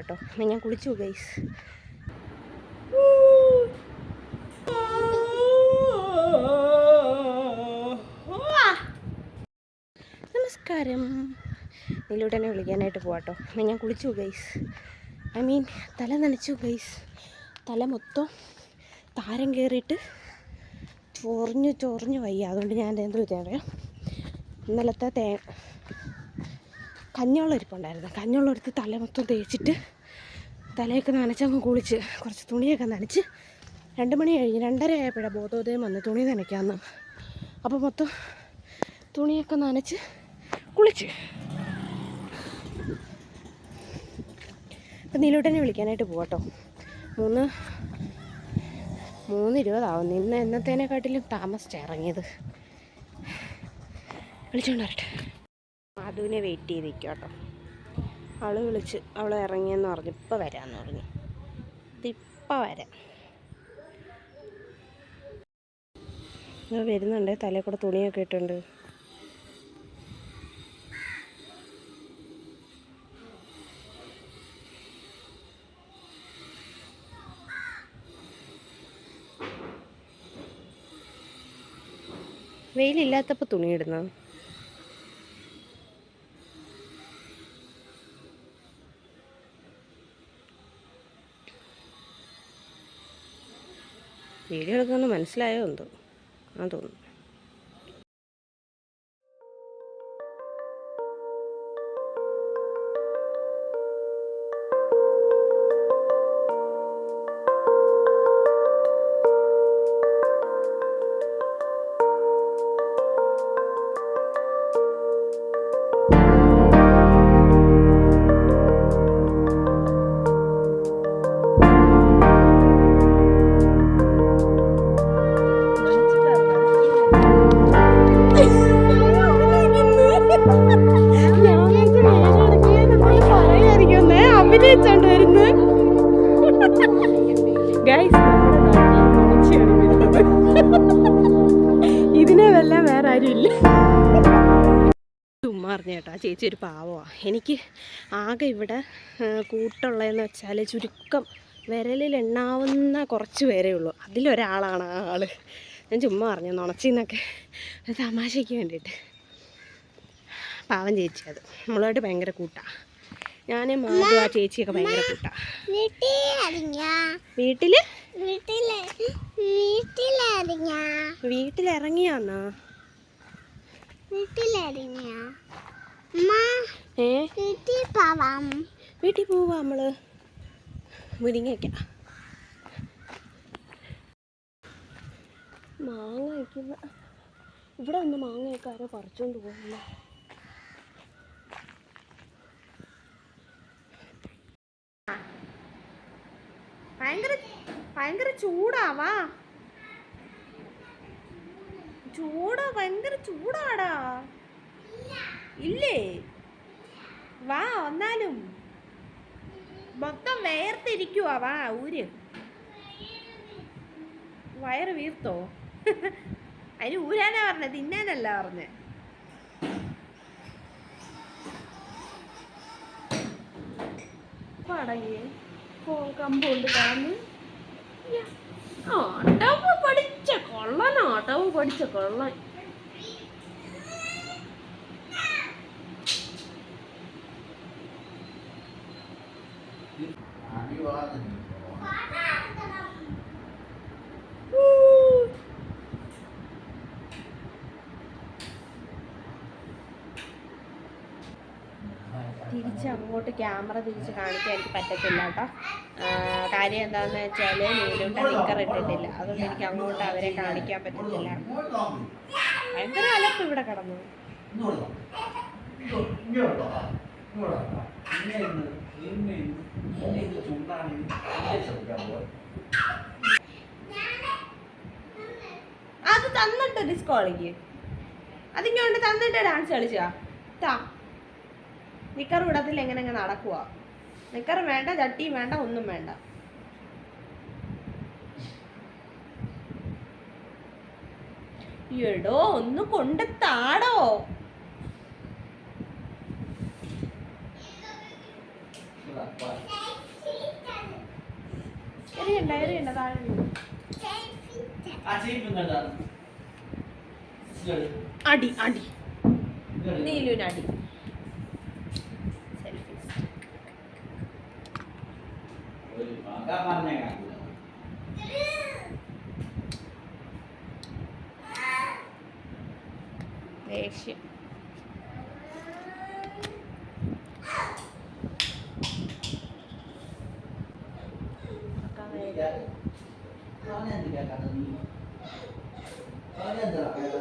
പോവാട്ടോ. എന്നാൽ ഞാൻ കുളിച്ചു ഗൈസ് നമസ്കാരം. നീലൂട്ടനെ വിളിക്കാനായിട്ട് പോവാട്ടോ. എന്നാൽ ഞാൻ കുളിച്ചു ഗൈസ് ഐ മീൻ തല നനച്ചു ഗൈസ് തല മൊത്തം താരം കയറിയിട്ട് ചൊറിഞ്ഞ് ചൊറിഞ്ഞ് വയ്യ. അതുകൊണ്ട് ഞാൻ എന്തോ പറയാം ഇന്നലത്തെ തേ കഞ്ഞോളം ഇരിപ്പുണ്ടായിരുന്നു കഞ്ഞോളം എടുത്ത് തല മൊത്തം തേച്ചിട്ട് തലയൊക്കെ നനച്ചങ്ങ് കുളിച്ച് കുറച്ച് തുണിയൊക്കെ നനച്ച് രണ്ട് മണി കഴിഞ്ഞ് രണ്ടര ആയപ്പോഴാണ് ബോധോദയം വന്ന് തുണി നനയ്ക്കാമെന്ന് അപ്പോൾ മൊത്തം തുണിയൊക്കെ നനച്ച് കുളിച്ച്. അപ്പം നീലൂട്ടനെ വിളിക്കാനായിട്ട് പോകട്ടോ മൂന്ന് മൂന്ന് ഇരുപതാവും. ഇന്ന് എന്നത്തേനെക്കാട്ടിലും താമസിച്ചിറങ്ങിയത് വിളിച്ചോണ്ട് മധുവിനെ വെയിറ്റ് ചെയ്ത് നിൽക്കുക കേട്ടോ അവൾ വിളിച്ച് അവൾ ഇറങ്ങിയെന്ന് പറഞ്ഞു. ഇപ്പം വരാമെന്ന് പറഞ്ഞു. ഇതിപ്പം വരാം. ഞാൻ വരുന്നുണ്ട്. തലയിൽ കൂടെ തുണിയൊക്കെ ഇട്ടുണ്ട്. വെയിലില്ലാത്തപ്പോൾ തുണിയിടുന്നത് വീഡിയോ എടുക്കുമെന്ന് മനസ്സിലായോ എന്തോ? ആ തോന്നുന്നു. അറിഞ്ഞ കേട്ടോ. ആ ചേച്ചി ഒരു പാവമാണ് എനിക്ക് ആകെ ഇവിടെ കൂട്ടുള്ളതെന്ന് വെച്ചാൽ ചുരുക്കം വിരലിൽ എണ്ണാവുന്ന കുറച്ച് പേരേ ഉള്ളൂ. അതിലൊരാളാണ് ആ ആൾ. ഞാൻ ചുമ്മാ പറഞ്ഞു നുണച്ചിന്നൊക്കെ. ഒരു തമാശയ്ക്ക് വേണ്ടിയിട്ട്. പാവം ചേച്ചി അത്. നമ്മളായിട്ട് ഭയങ്കര കൂട്ടാണ് ഞാൻ മാധു ആ ചേച്ചിയൊക്കെ ഭയങ്കര കൂട്ടാ. വീട്ടിൽ? വീട്ടിലിറങ്ങിയാന്നാ? ഏ? വീട്ടിൽ പോവാ. നമ്മൾ മുരിങ്ങയ്ക്ക. മാങ്ങ വയ്ക്കുന്ന ഇവിടെ ഒന്ന് മാങ്ങ ആരോ പറിച്ചോണ്ട് പോകുന്നു? ഭയങ്കര ഭയങ്കര ചൂടാവാ ചൂടാ ഭയങ്കര ചൂടാടാ. ഇല്ലേ? വാ വന്നാലും. മൊത്തം വേർത്തിരിക്കുവാ വാ ഊര്. വയറ് വീർത്തോ? അതിന് ഊരാനാ പറഞ്ഞത് തിന്നാനല്ല പറഞ്ഞ. പടങ്ങി കമ്പുണ്ട് കാണുന്നു. അടവ് പഠിച്ച കൊള്ളൻ അടവ് പഠിച്ച കൊള്ളൻ. തിരിച്ച് അങ്ങോട്ട് ക്യാമറ തിരിച്ച് കാണിക്കാൻ എനിക്ക് പറ്റത്തില്ല കേട്ടോ. കാര്യം എന്താണെന്ന് വെച്ചാൽ നീലൂട്ട നിക്കർ ഇട്ടിട്ടില്ല. അതുകൊണ്ട് എനിക്ക് അങ്ങോട്ട് അവരെ കാണിക്കാൻ പറ്റുന്നില്ല ഭയങ്കര അലപ്പ് ഇവിടെ കിടന്നു. അത് തന്നിട്ട് ഡിസ്കോ കളിക്ക്. അതിങ്ങോട്ട് തന്നിട്ട് ഡാൻസ് കളിച്ചാ? നിക്കർ വിടത്തിൽ എങ്ങനെ അങ്ങ് നടക്കുക നിക്കർ വേണ്ട ചട്ടിയും വേണ്ട ഒന്നും വേണ്ട. എടോ ഒന്ന് കൊണ്ട് താടോ. എറിയണ്ട എറിയണ്ട താഴെ. അടി അടി. നീലുവിന് അടി. ഒരു മക പറഞ്ഞേക്കാം. ദേഷ്യം അവനെന്തിനാ കഥ നീ? അവനെന്തിനാ കഥ?